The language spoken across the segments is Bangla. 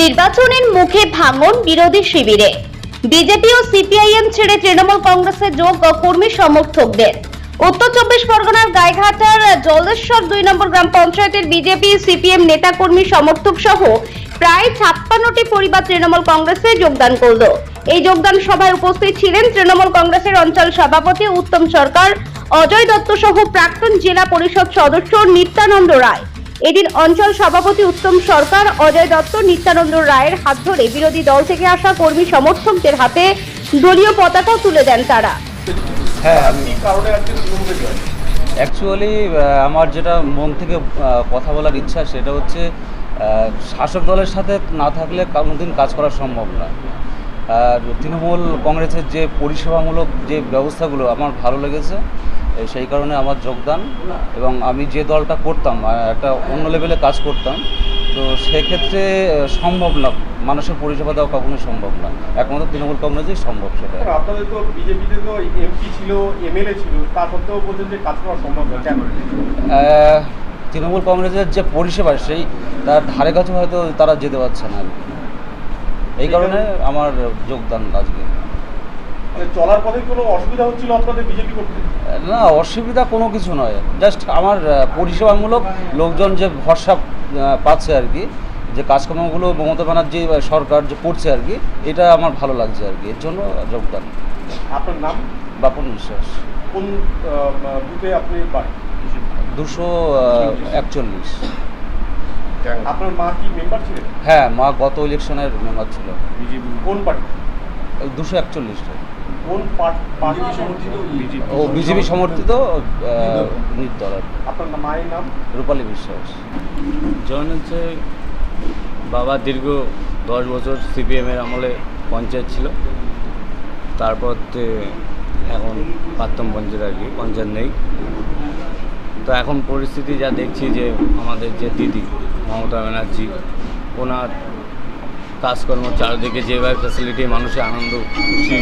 নির্বাচনের মুখে ভাঙন বিরোধী শিবিরে। বিজেপি ও সিপিআইএম ছেড়ে তৃণমূল কংগ্রেসে যোগ কর্মী সমর্থকদের। উত্তর চব্বিশ পরগনার গাইঘাটার জলেশ্বর দুই নম্বর গ্রাম পঞ্চায়েতের বিজেপি সিপিএম নেতাকর্মী সমর্থক সহ প্রায় ছাপ্পান্নটি পরিবার তৃণমূল কংগ্রেসে যোগদান করল। এই যোগদান সভায় উপস্থিত ছিলেন তৃণমূল কংগ্রেসের অঞ্চল সভাপতি উত্তম সরকার, অজয় দত্ত সহ প্রাক্তন জেলা পরিষদ সদস্য নিত্যানন্দ রায়। এদিন অঞ্চল সভাপতি উত্তম সরকার অজয় দত্ত নিত্যানন্দ রায়ের হাত ধরে বিরোধী দল থেকে আসা কর্মী সমর্থকদের হাতে দলীয় পতাকা তুলে দেন তারা। হ্যাঁ অ্যাকচুয়ালি আমার যেটা মন থেকে কথা বলার ইচ্ছা সেটা হচ্ছে শাসক দলের সাথে না থাকলে কোনোদিন কাজ করা সম্ভব না। আর তৃণমূল কংগ্রেসের যে পরিষেবামূলক যে ব্যবস্থাগুলো আমার ভালো লেগেছে। সেই কারণে আমার যোগদান এবং আমি যে দলটা করতাম একটা অন্য লেভেলে কাজ করতাম তো সেক্ষেত্রে সম্ভব না। মানুষের পরিষেবা দেওয়া কখনোই সম্ভব না। একমাত্র তৃণমূল কংগ্রেসই সম্ভব সেটা। আপনাদের তো বিজেপিতে তো এমপি ছিল এমএলএ ছিল তা সত্ত্বেও বলছেন যে কাজ করা সম্ভব না। কেন? তৃণমূল কংগ্রেসের যে পরিষেবা সেই তার ধারে কাছে হয়তো তারা যেতে পারছে না। এই কারণে আমার যোগদান আজকে। চলার পথে কোনো অসুবিধা হচ্ছিল আপনাদের বিজেপি করতে না অসুবিধা কোনো কিছু নয়। জাস্ট আমার পরিষেবামূলক লোকজন যে ভরসা পাচ্ছে আর কি যে কাজকর্মগুলো মমতা ব্যানার্জি সরকার যে করছে আর কি এটা আমার ভালো লাগছে আর কি। এর জন্য যোগদান। আপনার নাম? বাপন বিশ্বাস। কোন বুথে আপনি দুশো একচল্লিশ। আপনার মা কি মেম্বার ছিলেন? হ্যাঁ মা গত ইলেকশনের মেম্বার ছিল। বিজেপি। কোন পার্টি? দুশো একচল্লিশটা কোন পার্টি সমর্থিত? ও বিজেপি সমর্থিত নির্দল। আপনার মায়ের নাম? রূপালী বিশ্বাস। জয়েন হচ্ছে বাবা দীর্ঘ দশ বছর সিপিএমের আমলে পঞ্চায়েত ছিল। তারপর এখন প্রাক্তন পঞ্চায়েত আর কি পঞ্চায়েত নেই। তো এখন পরিস্থিতি যা দেখছি যে আমাদের যে দিদি মমতা ব্যানার্জি ওনার কাজকর্ম চারিদিকে যেভাবে ফ্যাসিলিটি মানুষের আনন্দ খুশি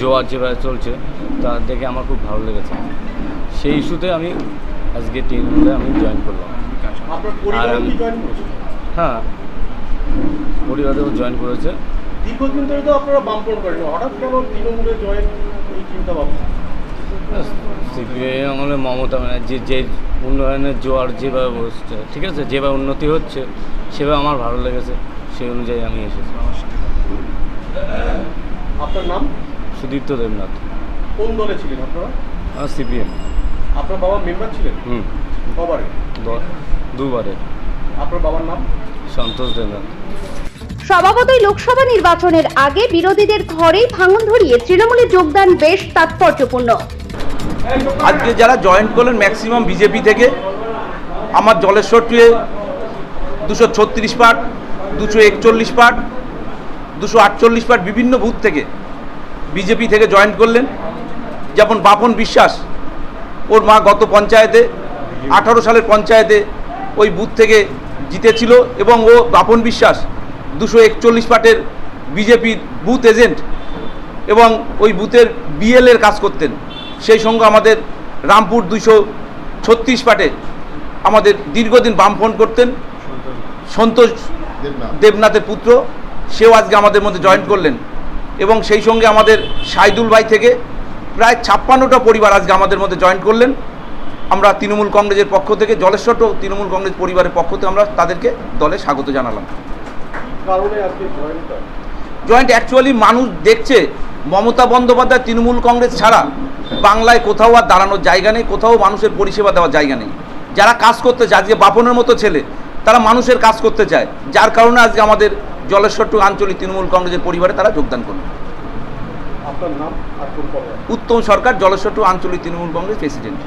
জোয়ার যেভাবে চলছে তা দেখে আমার খুব ভালো লেগেছে। সেই ইস্যুতে আমি আজকে তৃণমূলে আমি জয়েন করলাম। আর হ্যাঁ পরিবারেও জয়েন করেছে। দীর্ঘদিন ধরে তো আপনারা বামপন করেন হঠাৎ কেন তৃণমূলে জয়েন এই চিন্তা ভাবনা সিপিআই আমলে মমতা ব্যানার্জি যে উন্নয়নের জোয়ার যেভাবে বসছে ঠিক আছে? যেভাবে উন্নতি হচ্ছে সেভাবে আমার ভালো লেগেছে। সেই অনুযায়ী আমি এসেছি। আপনার নাম? সুদীপ্ত দেবনাথ। কোন দলে ছিলেন আপনারা? সিপিএম। আপনার বাবা মেম্বার ছিলেন? হুম। কবারে? দুবারে। আপনার বাবার নাম? সন্তোষ দেবনাথ। স্বভাবতই লোকসভা নির্বাচনের আগে বিরোধীদের ঘরেই ভাঙন ধরিয়ে তৃণমূলে যোগদান বেশ তাৎপর্যপূর্ণ। আজকে যারা জয়েন করলেন ম্যাক্সিমাম বিজেপি থেকে আমার জলেশ্বর টুয়ে দুশো ছত্রিশ পাট দুশো একচল্লিশ পার্ট দুশো আটচল্লিশ পার্ট বিভিন্ন বুথ থেকে বিজেপি থেকে জয়েন করলেন। যেমন বাপন বিশ্বাস, ওর মা গত পঞ্চায়েতে, আঠারো সালের পঞ্চায়েতে ওই বুথ থেকে জিতেছিল এবং ও বাপন বিশ্বাস দুশো একচল্লিশ পার্টের বিজেপির বুথ এজেন্ট এবং ওই বুথের বিএল এর কাজ করতেন। সেই সঙ্গে আমাদের রামপুর দুশো ছত্রিশ পাটে আমাদের দীর্ঘদিন বামফোন করতেন। সন্তোষ দেবনাথের পুত্র সেও আজকে আমাদের মধ্যে জয়েন করলেন। এবং সেই সঙ্গে আমাদের সাইদুল ভাই থেকে প্রায় ছাপ্পান্নটা পরিবার আজকে আমাদের মধ্যে জয়েন করলেন। আমরা তৃণমূল কংগ্রেসের পক্ষ থেকে জলেশ্বর তৃণমূল কংগ্রেস পরিবারের পক্ষ থেকে আমরা তাদেরকে দলে স্বাগত জানালাম। জয়েনটা জয়েন্ট অ্যাকচুয়ালি মানুষ দেখছে মমতা বন্দ্যোপাধ্যায় তৃণমূল কংগ্রেস ছাড়া বাংলায় কোথাও আর দাঁড়ানোর জায়গা নেই কোথাও মানুষের পরিষেবা দেওয়ার জায়গা নেই। যারা কাজ করতে চায় আজকে বাপনের মতো ছেলে তারা মানুষের কাজ করতে চায়। যার কারণে আজকে আমাদের জলেশ্বরটু আঞ্চলিক তৃণমূল কংগ্রেসের পরিবারে তারা যোগদান পদে? উত্তম সরকার জলেশ্বরটু আঞ্চলিক তৃণমূল কংগ্রেস প্রেসিডেন্ট।